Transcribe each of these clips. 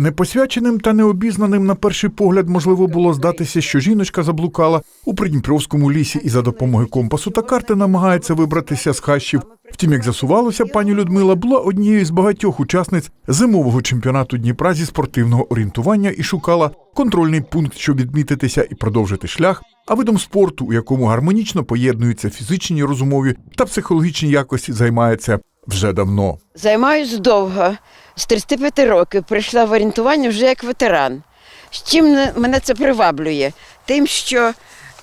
Непосвяченим та необізнаним на перший погляд можливо було здатися, що жіночка заблукала у Придніпровському лісі і за допомогою компасу та карти намагається вибратися з хащів. Втім, як з'ясувалося, пані Людмила була однією з багатьох учасниць зимового чемпіонату Дніпра зі спортивного орієнтування і шукала контрольний пункт, щоб відмітитися і продовжити шлях. А видом спорту, у якому гармонічно поєднуються фізичні, розумові та психологічні якості, займається вже давно. Займаюсь довго, з 35 років прийшла в орієнтування вже як ветеран. З чим мене це приваблює? Тим, що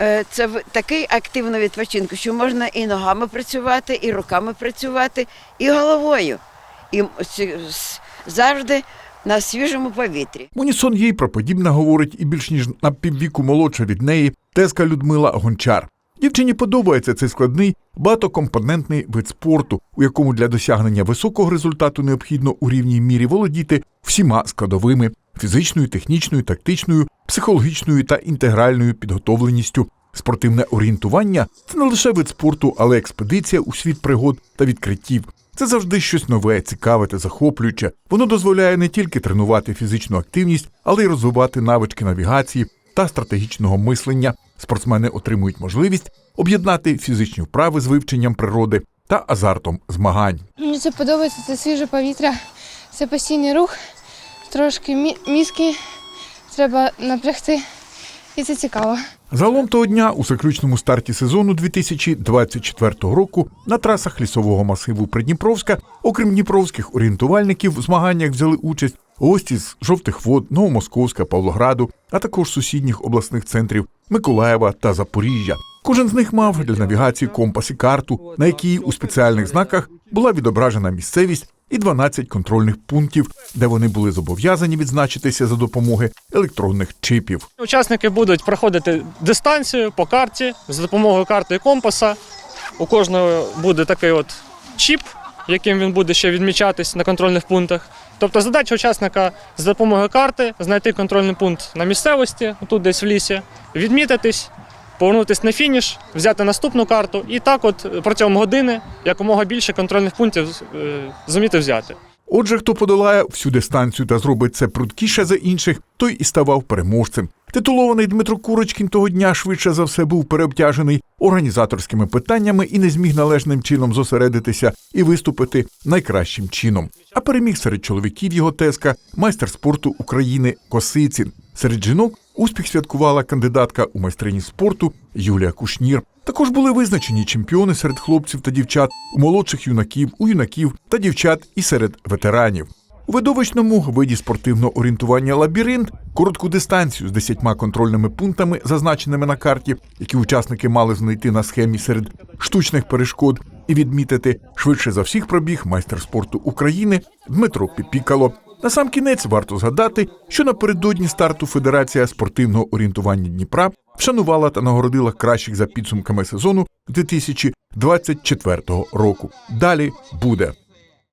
е, це такий активний відпочинок, що можна і ногами працювати, і руками працювати, і головою. І завжди на свіжому повітрі. В Унісон їй про подібне говорить і більш ніж на піввіку молодша від неї тезка Людмила Гончар. Дівчині подобається цей складний багатокомпонентний вид спорту, у якому для досягнення високого результату необхідно у рівній мірі володіти всіма складовими фізичною, технічною, тактичною, психологічною та інтегральною підготовленістю. Спортивне орієнтування це не лише вид спорту, але експедиція у світ пригод та відкриттів. Це завжди щось нове, цікаве та захоплююче. Воно дозволяє не тільки тренувати фізичну активність, але й розвивати навички навігації та стратегічного мислення. Спортсмени отримують можливість об'єднати фізичні вправи з вивченням природи та азартом змагань. Мені це подобається, це свіже повітря, це постійний рух, трошки мі- мізки треба напрягти, і це цікаво. Загалом того дня у заключному старті сезону 2024 року на трасах лісового масиву Придніпровська, окрім дніпровських орієнтувальників, в змаганнях взяли участь гості з жовтих вод, Новомосковська, Павлограду, а також сусідніх обласних центрів Миколаєва та Запоріжжя. Кожен з них мав для навігації компас і карту, на якій у спеціальних знаках була відображена місцевість і 12 контрольних пунктів, де вони були зобов'язані відзначитися за допомоги електронних чипів. Учасники будуть проходити дистанцію по карті за допомогою карти і компаса. У кожного буде такий от чіп, яким він буде ще відмічатись на контрольних пунктах. Тобто задача учасника за допомогою карти знайти контрольний пункт на місцевості, тут десь в лісі, відмітитись, повернутися на фініш, взяти наступну карту і так, от протягом години якомога більше контрольних пунктів е, зуміти взяти. Отже, хто подолає всю дистанцію та зробить це прудкіше за інших, той і ставав переможцем. Титулований Дмитро Курочкін того дня швидше за все був переобтяжений організаторськими питаннями і не зміг належним чином зосередитися і виступити найкращим чином. А переміг серед чоловіків його тезка майстер спорту України Косицін. Серед жінок успіх святкувала кандидатка у майстрині спорту Юлія Кушнір. Також були визначені чемпіони серед хлопців та дівчат, у молодших юнаків, у юнаків та дівчат і серед ветеранів. У видовищному виді спортивного орієнтування лабіринт коротку дистанцію з десятьма контрольними пунктами, зазначеними на карті, які учасники мали знайти на схемі серед штучних перешкод і відмітити швидше за всіх пробіг майстер спорту України Дмитро Піпікало. На сам кінець варто згадати, що напередодні старту Федерація спортивного орієнтування Дніпра вшанувала та нагородила кращих за підсумками сезону 2024 року. Далі буде.